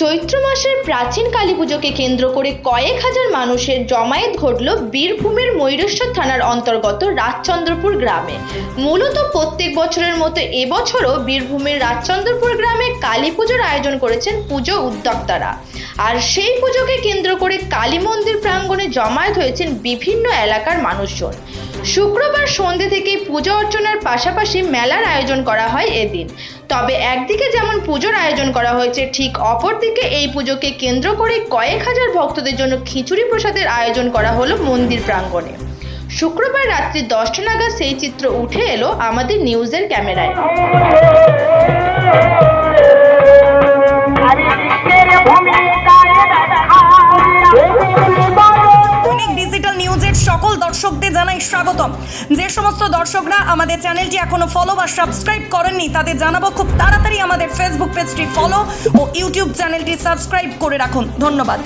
চৈত্র মাসের প্রাচীন কালী পুজোকে কেন্দ্র করে কয়েক হাজার মানুষের জমায়েত ঘটল বীরভূমের ময়ূরেশ্বর থানার অন্তর্গত রাজচন্দ্রপুর গ্রামে। মূলত প্রত্যেক বছরের মতো এবছরও বীরভূমের রাজচন্দ্রপুর গ্রামে কালী পুজোর আয়োজন করেছেন পুজো উদ্যোক্তারা। আর সেই পুজোকে কেন্দ্র করে কালী মন্দির প্রাঙ্গণে জমায়েত হয়েছেন বিভিন্ন এলাকার মানুষজন। শুক্রবার সন্ধ্যে থেকেই পুজো অর্চনার পাশাপাশি মেলার আয়োজন করা হয় এদিন। তবে একদিকে যেমন পুজোর আয়োজন করা হয়েছে, ঠিক অপরদিকে এই পুজোকে কেন্দ্র করে কয়েক হাজার ভক্তদের জন্য খিচুড়ি প্রসাদের আয়োজন করা হলো মন্দির প্রাঙ্গণে। শুক্রবার রাত্রি দশটা নাগাদ সেই চিত্র উঠে এলো আমাদের নিউজের ক্যামেরায়। সকল দর্শকদের জানাই স্বাগতম। যে সমস্ত দর্শকরা আমাদের চ্যানেলটি এখনও ফলো বা সাবস্ক্রাইব করেননি, তাদের জানাব খুব তাড়াতাড়ি আমাদের পেজটি ফলো ও ইউটিউব চ্যানেলটি সাবস্ক্রাইব করে রাখুন। ধন্যবাদ।